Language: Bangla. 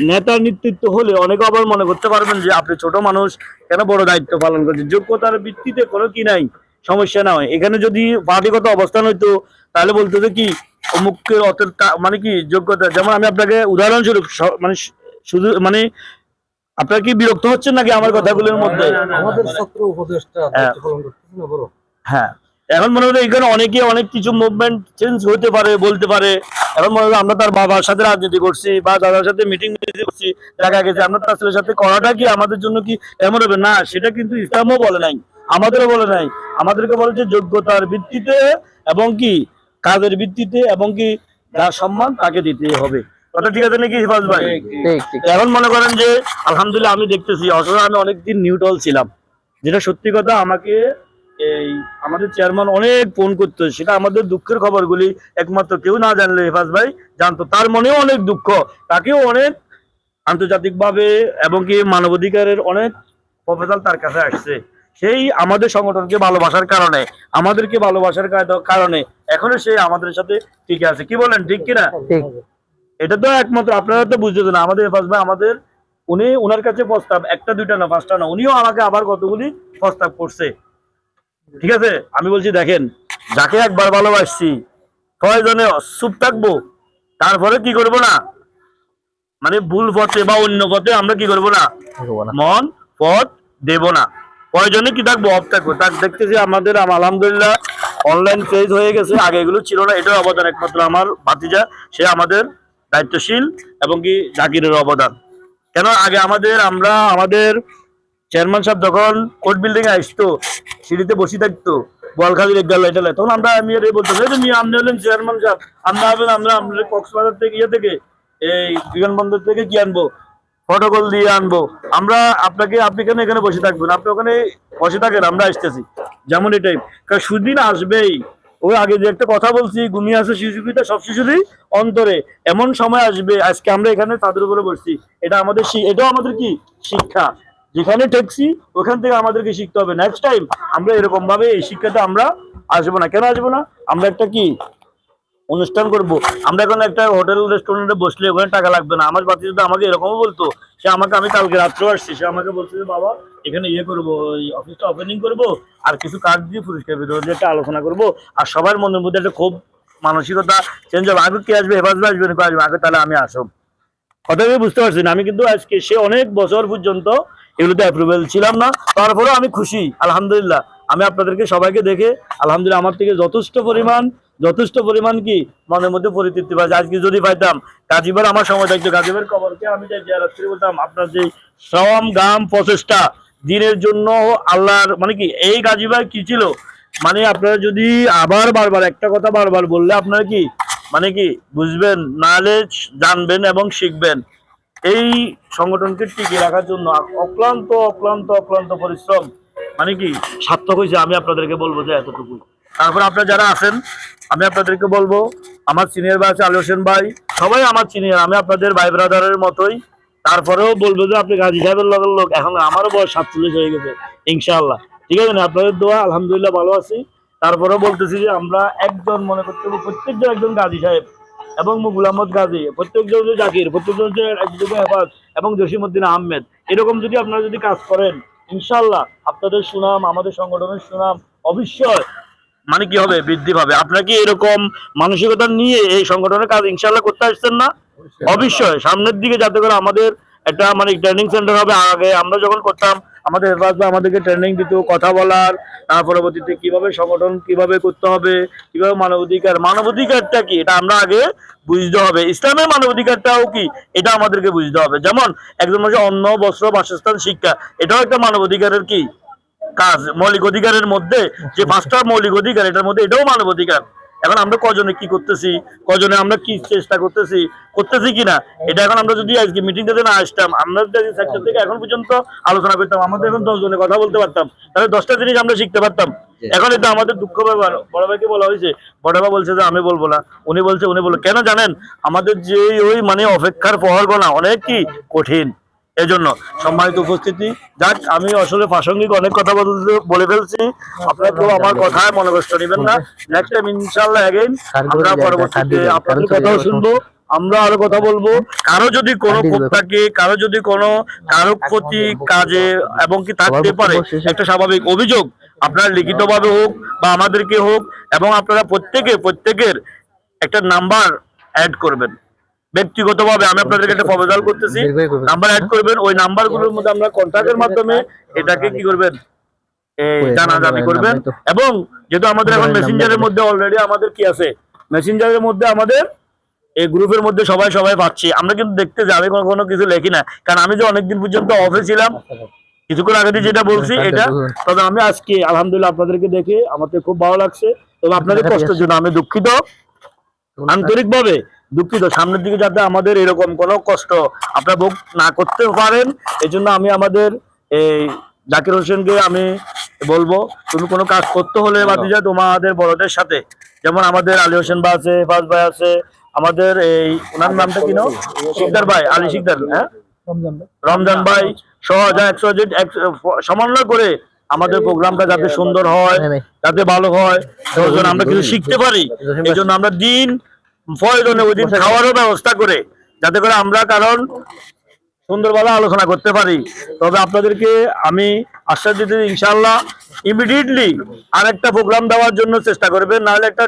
নেতার নেতৃত্ব হলে অনেকে আবার মনে করতে পারবেন যে আপনি ছোট মানুষ কেন বড় দায়িত্ব পালন করছেন? যোগ্যতার ভিত্তিতে কোনো কি নাই সমস্যা না হয় এখানে যদি পার্টিগত অবস্থান হইতো তাহলে বলতো যে কি অমুককে অত মানে কি যোগ্যতা। যেমন আমি আপনাকে উদাহরণস্বরূপ মানে শুধু মানে আপনার কি বিরক্ত হচ্ছেন নাকি আমার কথাগুলোর মধ্যে? আমাদের ছাত্র উপদেষ্টা হ্যাঁ। এখন মনে হলো এখানে অনেকে অনেক কিছু মুভমেন্ট চেঞ্জ হতে পারে বলতে পারে। এখন মনে হলো আমরা তার বাবার সাথে রাজনীতি করছি বা দাদার সাথে মিটিং করছি দেখা গেছে আমরা তার ছেলের সাথে করাটা কি আমাদের জন্য কি এমন হবে? না সেটা কিন্তু ইসলামও বলে নাই আমাদেরও বলে নাই। আমাদেরকে বলেছে যোগ্যতার ভিত্তিতে এবং কি কাজের ভিত্তিতে এবং কি যার সম্মান তাকে দিতে হবে। কথা ঠিক আছে নাকি হিফাজ ভাই? এখন মনে করেন যে আলহামদুলিল্লাহ আমি দেখতেছি আসলে আমি অনেকদিন নিউটল ছিলাম। যেটা সত্যি কথা আমাকে এই আমাদের চেয়ারম্যান অনেক ফোন করতো সেটা আমাদের দুঃখের খবরগুলি একমাত্র কেউ না জানলে হেফাজ ভাই জানতো। তার মনেও অনেক দুঃখ তাকেও অনেক আন্তর্জাতিকভাবে এবং কি মানবাধিকারের অনেক প্রফেসর তার কাছে আসছে। সেই আমাদের সংগঠনকে ভালোবাসার কারণে আমাদেরকে ভালোবাসার কারণে এখনও সে আমাদের সাথে ঠিক আছে। কি বলেন ঠিক কিনা? এটা তো একমাত্র আপনারা তো বুঝতে না আমাদের হেফাজ ভাই আমাদের উনি ওনার কাছে প্রস্তাব একটা দুইটা না পাঁচটা না উনিও আমাকে আবার কতগুলি প্রস্তাব করছে। ঠিক আছে? আমি বলছি দেখেন যাকে একবার ভালোবাসছি প্রয়োজনে চুপ থাকব? তারপরে কি করব না? মানে ভুল পথে বা অন্য পথে আমরা কি করব না। মন পথ দেব না। প্রয়োজনে কি থাকব? অফ থাকব। তাক দেখতেছি আমাদের আলহামদুলিল্লাহ অনলাইন পেজ হয়ে গেছে। আগে এগুলো ছিল না এটার অবদান একমাত্র আমার ভাতিজা। সে আমাদের দায়িত্বশীল এবং কি জাকিরের অবদান। কেন? আগে আমাদের আমরা আমাদের চেয়ারম্যান সাহেব যখন কোর্ট বিল্ডিং এ আসতো, সিঁড়িতে বসে থাকতো বলখালি রেগাল এটা তখন আমরা আমি আর এ বলতাম, এই আপনি হলেন চেয়ারম্যান সাহেব আমরা হবেন আমরা আমাদের কক্সবাজার থেকে ইয়ে থেকে, এই বিমানবন্দর থেকে কি আনব? প্রটোকল দিয়ে আনব। আমরা আপনাকে, আপনি কেন এখানে বসে থাকবেন? আপনি ওখানে বসে থাকেন, আমরা আসতেছি। যেমন এটাই। কারণ সুদিন আসবেই। ওই আগে যে একটা কথা বলছি, ঘুমিয়ে আছে শিশুকিটা সব শিশুরই অন্তরে। এমন সময় আসবে, আজকে আমরা এখানে তাদের উপরে বসছি। এটা আমাদের এটাও আমাদের কি? শিক্ষা। যেখানে ঠেকছি ওখান থেকে আমাদেরকে শিখতে হবে। নেক্সট টাইম আমরা এরকম ভাবে এই শিক্ষাটা আমরা আসব না। কেন আসব না? আমরা একটা কি অনুষ্ঠান করব। আমরা এখন একটা হোটেল রেস্টুরেন্টে বসলে ওখানে টাকা লাগবে না। আমার বাচ্চা যদি আমাকে এরকমও বলতো। সে আমাকে, আমি কালকে রাত্রে আসছি। সে আমাকে বলছে যে, বাবা, এখানে ইয়ে করব, ওই অফিসটা ওপেনিং করব আর কিছু কার্ড দিয়ে পুরস্কার বিতরণ একটা আলোচনা করব। আর সবার মনের মধ্যে একটা খুব মানসিকতা চেঞ্জ হবে। আগে কে আসবে? হেফাজবে আসবে না আসবে? আগে তাহলে আমি আসব। কথা বুঝতে পারছি না। আমি কিন্তু আজকে সে অনেক বছর পর্যন্ত এগুলোতে অ্যাপ্রুভেল ছিলাম না। তারপরেও আমি খুশি, আলহামদুলিল্লাহ। আমি আপনাদেরকে সবাইকে দেখে, আলহামদুলিল্লাহ, আমার থেকে যথেষ্ট পরিমাণ যথেষ্ট পরিমাণ কি, মনের মধ্যে পরিতৃপ্তি পাচ্ছি আজকে যদি পাইতাম গাজীবার আমার সময় থাকতো গাজীবার কবরকে আমি বলতাম, আপনার যে শ্রম গাম প্রচেষ্টা, দিনের জন্য আল্লাহর মানে কি, এই গাজীবার কি ছিল? মানে আপনারা যদি আবার বারবার একটা কথা বারবার বললে আপনারা কি মানে কি, বুঝবেন নাহলে জানবেন এবং শিখবেন। এই সংগঠনকে টিকিয়ে রাখার জন্য অক্লান্ত অক্লান্ত অক্লান্ত পরিশ্রম। মানে কি? সার্থক হয়েছে, আমি আপনাদেরকে বলব যে এতটুকু তারপর আপনারা যারা আছেন, আমি আপনাদেরকে বলব, আমার সিনিয়র ভাই আছে আলী হোসেন ভাই, সবাই আমার সিনিয়র আমি আপনাদের ভাই ব্রাদারের মতোই। তারপরেও বলব যে আপনি গাজী সাহেবের লগের লোক, এখন আমারও বয়স সাতচল্লিশ হয়ে গেছে, ইনশাআল্লাহ। ঠিক আছে না? আপনাদের দোয়া, আলহামদুলিল্লাহ ভালো আছি। তারপরেও বলতেছি যে আমরা একজন মনে করতে প্রত্যেকজন একজন গাজী সাহেব। এবং গুলামত আহমদ গাজী প্রত্যেকজন জাকির প্রত্যেকজন হেফাজ এবং জসিমুদ্দিন আহমেদ। এরকম যদি আপনারা যদি কাজ করেন ইনশাল্লাহ আপনাদের সুনাম আমাদের সংগঠনের সুনাম অবশ্যই মানে কি হবে বৃদ্ধি পাবে। আপনার কি এরকম মানসিকতা নিয়ে এই সংগঠনের কাজ ইনশাল্লাহ করতে আসছেন না? অবশ্যই। সামনের দিকে যাতে করে আমাদের একটা মানে ট্রেনিং সেন্টার হবে। আগে আমরা যখন করতাম, আমাদের হেফাজ ভাই আমাদেরকে ট্রেনিং দিত, কথা বলার, তার পরবর্তীতে কীভাবে সংগঠন, কীভাবে করতে হবে, কীভাবে মানবাধিকার, মানবাধিকারটা কি? এটা আমরা আগে বুঝতে হবে। ইসলামের মানবাধিকারটাও কি? এটা আমাদেরকে বুঝতে হবে। যেমন, একজন মানুষের অন্ন, বস্ত্র, বাসস্থান, শিক্ষা, এটাও একটা মানবাধিকারের কি? কাজ, মৌলিক অধিকারের মধ্যে, যে পাঁচটা মৌলিক অধিকার, এটার মধ্যে এটাও মানব অধিকার এখন আমরা কজনে কি করতেছি? কজনে আমরা কি চেষ্টা করতেছি? করতেছি কিনা এটা এখন আমরা যদি আজকে মিটিংটাতে না আসতাম আমরা যদি সেক্টর থেকে এখন পর্যন্ত আলোচনা করতাম আমাদের এখন দশ জনে কথা বলতে পারতাম তাহলে দশটা জিনিস আমরা শিখতে পারতাম। এখন এটা আমাদের দুঃখ ব্যাপার বড় ভাইকে বলা হয়েছে বড় ভাই বলছে যে আমি বলব না। উনি বলছে উনি বলব কেন জানেন? আমাদের যে ওই মানে অপেক্ষার পহর গোনা অনেক কি কঠিন। এজন্য সম্মানিত উপস্থিতি। যাক আমি আসলে প্রাসঙ্গিক অনেক কথা বলতে বলে ফেলছি। আপনারা কেউ আমার কথায় মনে কষ্ট নেবেন না। নেক্সট টাইম ইনশাল্লাহ অ্যাগেইন আমরা পরবর্তীতে আপনাদের কথাও শুনব। আমরা আরও কথা বলব। কারও যদি কোনো থাকে কারও যদি কোনো কারও প্রতি কাজে এবং কি থাকতে পারে একটা স্বাভাবিক অভিযোগ আপনারা লিখিত ভাবে হোক বা আমাদেরকে হোক এবং আপনারা প্রত্যেকে প্রত্যেকের একটা নাম্বার অ্যাড করবেন। ব্যক্তিগতভাবে আমি আপনাদেরকে একটা প্রপোজাল করতেছি। নাম্বার অ্যাড করবেন। ওই নাম্বারগুলোর মধ্যে আমরা কন্ট্যাক্টের মাধ্যমে এটাকে কি করবেন? জানাজানি করবেন। এবং যেহেতু আমাদের এখন মেসেঞ্জারের মধ্যে অলরেডি আমাদের কি আছে? মেসেঞ্জারের মধ্যে আমাদের এই গ্রুপের মধ্যে সবাই সবাই পাচ্ছি। আমরা কিন্তু দেখতে আমি কোনো কোনো কিছু লেখি না। কারণ আমি যে অনেকদিন পর্যন্ত অফে ছিলাম কিছুক্ষণ আগে যেটা বলছি এটা। তবে আমি আজকে আলহামদুলিল্লাহ আপনাদেরকে দেখে আমাকে খুব ভালো লাগছে। তবে আপনাদের কষ্টের জন্য আমি দুঃখিত। আন্তরিকভাবে দুঃখিত সামনের দিকে যাতে আমাদের এরকম কোনো কষ্ট আপনারা ভোগ না করতে পারেন এই জন্য আমি আমাদের এই জাকির হোসেনকে আমি বলব তুমি কোনো কাজ করতে হলে বাতিজা তোমাদের বড়দের সাথে। যেমন আমাদের আলী হোসেন ভাই আছে ফাজ ভাই আছে আমাদের এই ওনার নামটা কি নাও শিকদার ভাই আলী শিকদার হ্যাঁ? রমজান ভাই। সহ একশো সমন্বয় করে আমাদের প্রোগ্রামটা যাতে সুন্দর হয় যাতে ভালো হয় আমরা কিছু শিখতে পারি এই জন্য আমরা দিন প্রয়োজনে ওই দিন খাওয়ারও ব্যবস্থা করে যাতে করে আমরা কারণ সুন্দরভাবে আলোচনা করতে পারি। তবে আপনাদেরকে আমি আশ্বাস দিতে ইনশাল্লাহ ইমিডিয়েটলি আরেকটা প্রোগ্রাম দেওয়ার জন্য চেষ্টা করবে নাহলে একটা